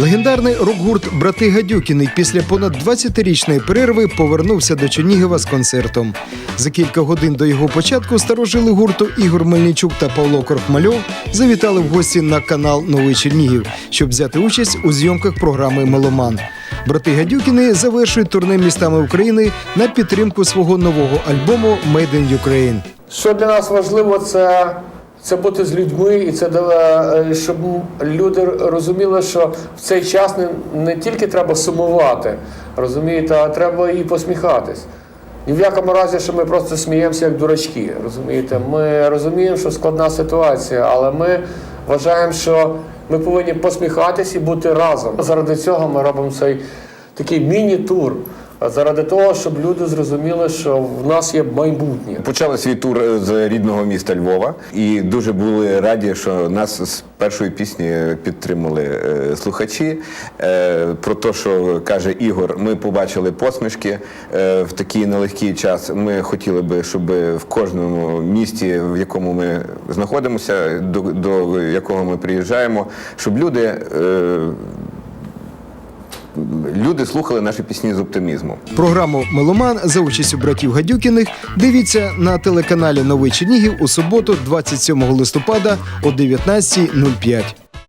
Легендарний рок-гурт Брати Гадюкіни після понад 20-річної перерви повернувся до Чернігова з концертом. За кілька годин до його початку старожили гурту Ігор Мельничук та Павло Корхмальов завітали в гості на канал Новий Чернігів, щоб взяти участь у зйомках програми Меломан. Брати Гадюкіни завершують турне містами України на підтримку свого нового альбому «Made in Ukraine». Що для нас важливо, це, це бути з людьми, і це е, щоб люди розуміли, що в цей час не, не тільки треба сумувати, розумієте, а треба і посміхатись. Ні в якому разі, що ми просто сміємося як дурачки. Розумієте, ми розуміємо, що складна ситуація, але ми вважаємо, що ми повинні посміхатись і бути разом. Заради цього ми робимо цей такий міні-тур. Заради того, щоб люди зрозуміли, що в нас є майбутнє. Почали свій тур е, з рідного міста Львова і дуже були раді, що нас з першої пісні підтримали е, слухачі. Е, Про те, що каже Ігор, ми побачили посмішки в такий нелегкий час. Ми хотіли би, щоб в кожному місті, в якому ми знаходимося, до якого ми приїжджаємо, щоб люди. Люди слухали наші пісні з оптимізмом. Програму Меломан за участю братів Гадюкіних дивіться на телеканалі Новий Чернігів у суботу, 27 листопада о 19.05.